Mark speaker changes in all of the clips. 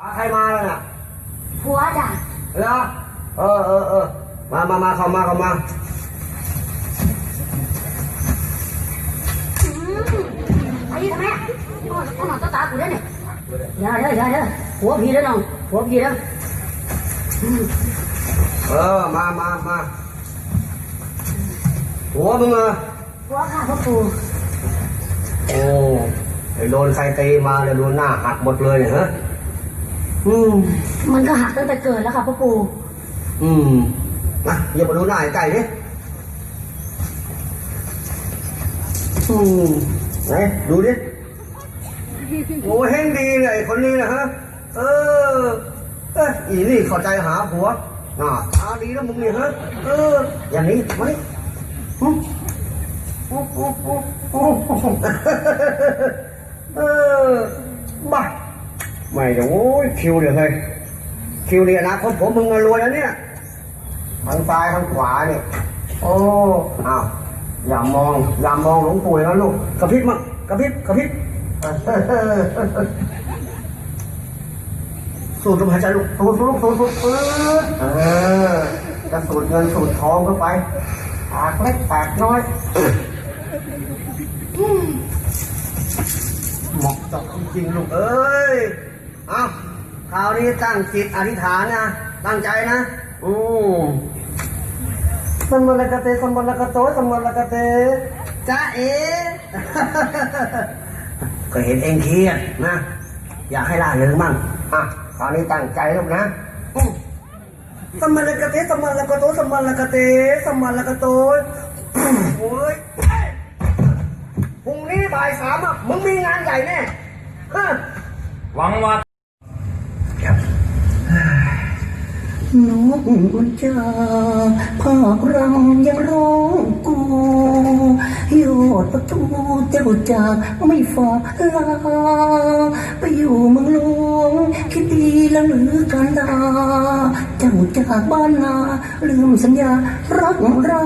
Speaker 1: หาใครมาแล้วน่ะ
Speaker 2: ผัวจ้ะ
Speaker 1: เหรอเออเออเออมามามาเข้ามาเข้ามา
Speaker 2: อืมไอ้ทำไมอะโอ้ยโอ้ยตาตากูเด้อเนี่ยอย่าเด้ออย่าเด้อผัวพี่เด้อน้องผัวพี่เด้อ
Speaker 1: เออมามามาหัวมึงเหรอ
Speaker 2: ผัวข้าพ่อปู่
Speaker 1: โอ้ไอ้โดนใครตีมาเนี่ยโดนหน้าหักหมดเลยเนี่ยฮะ อืม
Speaker 2: มันก็หักตั้งแต่เกิดแล้วค่ะพ่อปู่
Speaker 1: อืมนะอย่ามาดูหน้าไอ้ไก่ดิอืมไหนดูดิ โอ้เฮงดีเลยไอ้คนนี้นะฮะ เออ เอยอีนี่เข้าใจหาผัวหน้าตาดีแล้วมึงเนี่ยฮะ เออ อย่างนี้ไหมหึโอ้โอ้โอ้โอ้เออบ้า ไม่เดี๋ยวโอ้ยคิวเดี๋ยวเฮ้ยคิวเนี่ยนะคนผมมึงมารวยแล้วเนี่ยทางซ้ายทางขวาเนี่ยโอ้อ้าวอย่ามอง อย่ามองหลวงปู่นะลูกกระพริบมั้งกระพริบกระพริบสูดลมหายใจลูกสูดสูดสูดสูดปื๊ดเออจะสูดเงินสูดทองเข้าไปปากเล็กปากน้อยเหมาะเจาะจริงลูกเอ้ย เอาคราวนี้ตั้งจิตอธิษฐานนะ ตั้งใจนะ อืมสมรกเตสมรกโตสมรกเตจ้าเอ๋ ก็เห็นเองเครียดนะ อยากให้ล่าเริงบ้างอะคราวนี้ตั้งใจลูกนะอืมสมรกเตสมรกโตสมรกเตสมรกโตโอ้ยพรุ่งนี้บ่ายสามอะมึงมีงานใหญ่แน่ฮะ
Speaker 3: หวังว่า
Speaker 4: น้องจ้าภาครังยังร้องกูยอดประตูเจ้าจากไม่ฝากลาไปอยู่เมืองหลวงคิดดีแล้วหรือกันดาเจ้าจากบ้านนาลืมสัญญารักเรา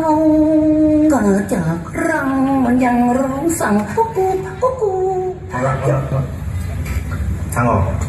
Speaker 4: เกิดจากรังมันยังร้องสั่งกุ๊กกุ๊กกุ๊กกุ๊ก
Speaker 1: ทางออก